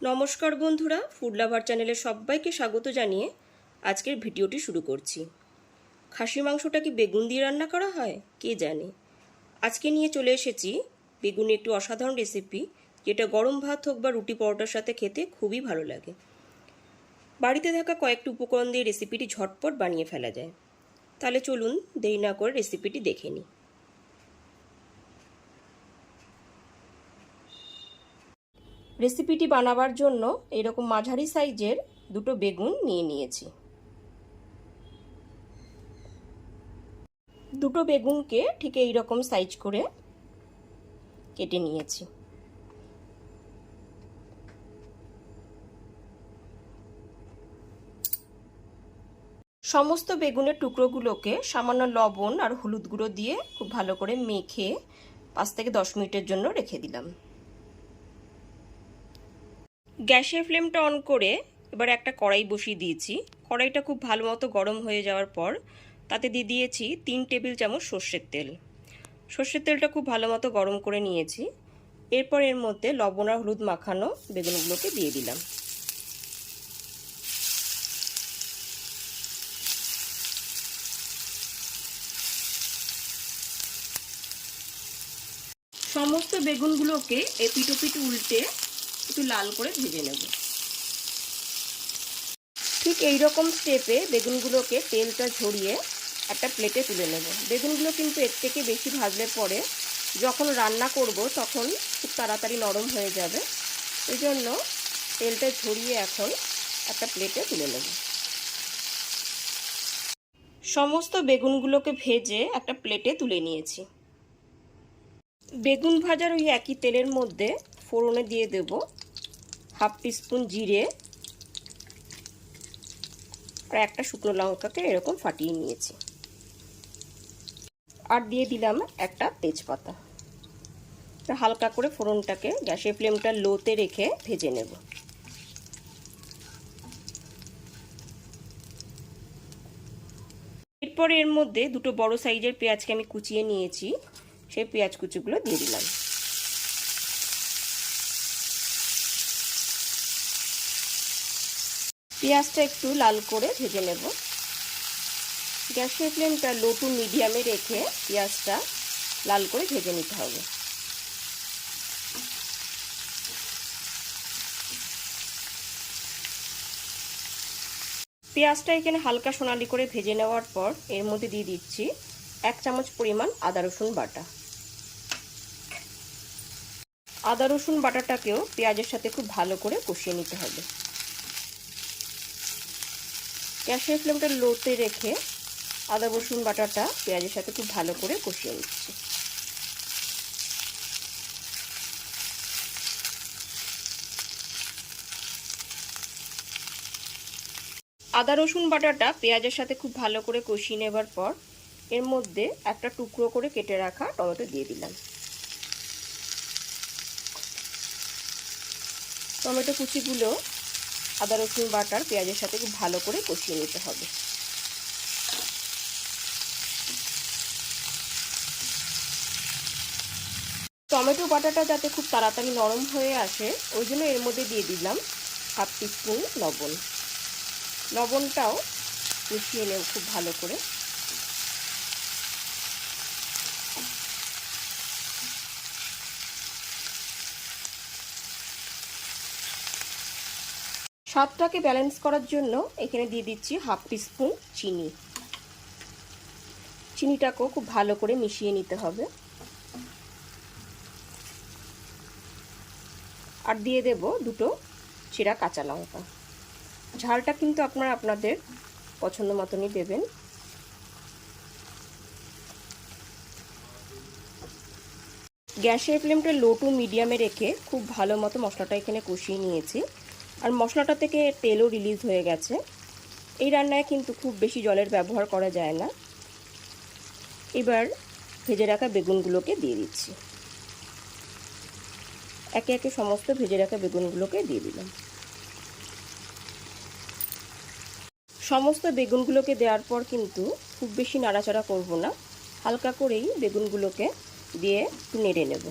নমস্কার বন্ধুরা food lover চ্যানেলে সবাইকে স্বাগত জানিয়ে আজকের ভিডিওটি শুরু করছি। খাসি মাংসটা কি বেগুন দিয়ে রান্না করা হয়? কে জানে? আজকে নিয়ে চলে এসেছি বেগুনের একটু অসাধারণ রেসিপি যেটা গরম ভাত হোক বা রুটি পরোটার সাথে খেতে খুবই ভালো লাগে। বাড়িতে থাকা কয়েকটি উপকরণ দিয়ে রেসিপিটি ঝটপট বানিয়ে ফেলা যায়। তাহলে চলুন দেরি না করে রেসিপিটি দেখে নিই। রেসিপিটি বানাবার জন্য এরকম মাঝারি সাইজের দুটো বেগুন নিয়ে নিয়েছি। দুটো বেগুনকে ঠিক এই রকম সাইজ করে কেটে নিয়েছি। সমস্ত বেগুনের টুকরোগুলোকে সামান্য লবণ আর হলুদ গুঁড়ো দিয়ে খুব ভালো করে মেখে পাঁচ থেকে দশ মিনিটের জন্য রেখে দিলাম। গ্যাসের ফ্লেমটা অন করে এবার একটা কড়াই বসিয়ে দিয়েছি। কড়াইটা খুব ভালো মতো গরম হয়ে যাওয়ার পর তাতে দিয়ে দিয়েছি তিন টেবিল চামচ সর্ষের তেল। সর্ষের তেলটা খুব ভালো মতো গরম করে নিয়েছি। এরপর এর মধ্যে লবণ আর হলুদ মাখানো বেগুনগুলোকে দিয়ে দিলাম। সমস্ত বেগুনগুলোকে এপিটোপিট উল্টে একটু লাল করে ভেজে নেব। ঠিক এই রকম স্টেপে বেগুনগুলোকে তেলটা ঝরিয়ে একটা প্লেটে তুলে নেব। বেগুনগুলো কিন্তু এর থেকে বেশি ভাজলে পরে যখন রান্না করব তখন খুব তাড়াতাড়ি নরম হয়ে যাবে। ওই জন্য তেলটা ঝরিয়ে এখন একটা প্লেটে তুলে নেব। সমস্ত বেগুনগুলোকে ভেজে একটা প্লেটে তুলে নিয়েছি। বেগুন ভাজার ওই একই তেলের মধ্যে ফোড়নে দিয়ে দেব। হাফ টিস্পুন জিরে। আর একটা শুকনো লঙ্কাকে এরকম ফাটিয়ে নিয়েছি। আর দিয়ে দিলাম একটা তেজপাতা। হালকা করে ফোড়নটাকে গ্যাসের ফ্লেমটা লোতে রেখে ভেজে নেব। এরপর এর মধ্যে দুটো বড় সাইজের পেঁয়াজকে আমি কুচিয়ে নিয়েছি। সেই পেঁয়াজ কুচিগুলো দিয়ে দিলাম। পেঁয়াজটা একটু লাল করে ভেজে নেব। গ্যাসের ফ্লেমটা লো টু মিডিয়ামে রেখে পেঁয়াজটা লাল করে ভেজে নিতে হবে। পেঁয়াজটা এখানে হালকা সোনালি করে ভেজে নেওয়ার পর এর মধ্যে দিয়ে দিচ্ছি এক চামচ পরিমাণ আদা, রসুন বাটা। আদা, রসুন বাটাটাকেও পেঁয়াজের সাথে খুব ভালো করে কষিয়ে নিতে হবে। গ্যাসের ফ্লেমটা লোতে রেখে আদা, রসুন, বাটাটা পেঁয়াজের সাথে খুব ভালো করে কষিয়ে নিচ্ছি। আদা, রসুন, বাটাটা পেঁয়াজের সাথে খুব ভালো করে কষিয়ে নেবার পর এর মধ্যে একটা টুকরো করে কেটে রাখা টমেটো দিয়ে দিলাম। টমেটো কুচিগুলো আদা, রসুন বাটার পেঁয়াজের সাথে খুব ভালো করে কষিয়ে নিতে হবে। টমেটো বাটাটা যাতে খুব তাড়াতাড়ি নরম হয়ে আসে, ওই জন্য এর মধ্যে দিয়ে দিলাম হাফ টিস্পুন লবণ। লবণটাও মিশিয়ে নেব খুব ভালো করে। স্বাদটাকে ব্যালেন্স করার জন্য এখানে দিয়ে দিচ্ছি হাফ টিস্পুন চিনি। চিনিটাকেও খুব ভালো করে মিশিয়ে নিতে হবে। আর দিয়ে দেব দুটো চিরা কাঁচা লঙ্কা। ঝালটা কিন্তু আপনারা আপনাদের পছন্দ মতনই দেবেন। গ্যাসের ফ্লেমটা লো টু মিডিয়ামে রেখে খুব ভালো মতো মশলাটা এখানে কষিয়ে নিয়েছি। আর মশলাটা থেকে তেলও রিলিজ হয়ে গেছে। এই রান্নায় কিন্তু খুব বেশি জলের ব্যবহার করা যায় না। এবার ভেজে রাখা বেগুনগুলোকে দিয়ে দিচ্ছি। একে একে সমস্ত ভেজে রাখা বেগুনগুলোকে দিয়ে দিলাম। সমস্ত বেগুনগুলোকে দেওয়ার পর কিন্তু খুব বেশি নাড়াচাড়া করব না। হালকা করেই বেগুনগুলোকে দিয়ে একটু নেড়ে নেব।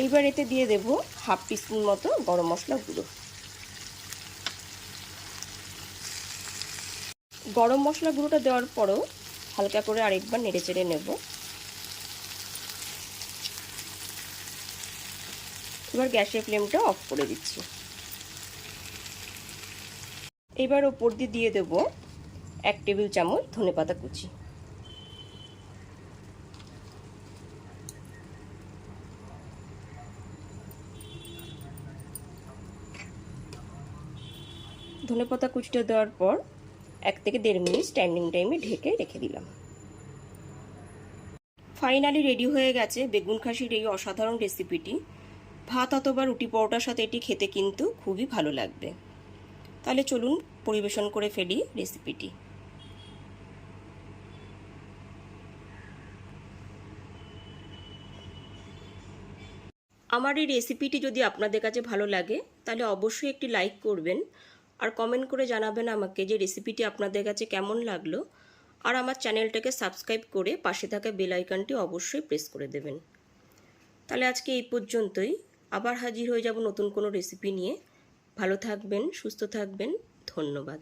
এইবার এতে দিয়ে দেব হাফ টিস্পুন মতো গরম মশলা গুঁড়ো। গরম মশলা গুঁড়োটা দেওয়ার পরও হালকা করে আরেকবার নেড়ে চেড়ে নেব। এবার গ্যাসের ফ্লেমটা অফ করে দিচ্ছি। এবার ওপর দিয়ে দিয়ে দেব এক টেবিল চামচ ধনে পাতা কুচি। ধনে পাতা কুচিটা দেওয়ার পর এক থেকে দেড় মিনিট স্ট্যান্ডিং টাইমে ঢেকে রেখে দিলাম। ফাইনালি রেডি হয়ে গেছে বেগুন খাসির এই অসাধারণ রেসিপিটি ভাত অথবা রুটি পরোটার সাথে এটি খেতে কিন্তু খুবই ভালো লাগবে। তাহলে চলুন পরিবেশন করে ফেলি রেসিপিটি আমার এই রেসিপিটি যদি আপনাদের কাছে ভালো লাগে, তাহলে অবশ্যই একটি লাইক করবেন। আর কমেন্ট করে জানাবেন আমাকে যে রেসিপিটি আপনাদের কাছে কেমন লাগল। আর আমার চ্যানেলটাকে সাবস্ক্রাইব করে পাশে থাকা বেল আইকনটি অবশ্যই প্রেস করে দেবেন। তাহলে আজকে এই পর্যন্তই। আবার হাজির হয়ে যাব নতুন কোনো রেসিপি নিয়ে। ভালো থাকবেন, সুস্থ থাকবেন। ধন্যবাদ।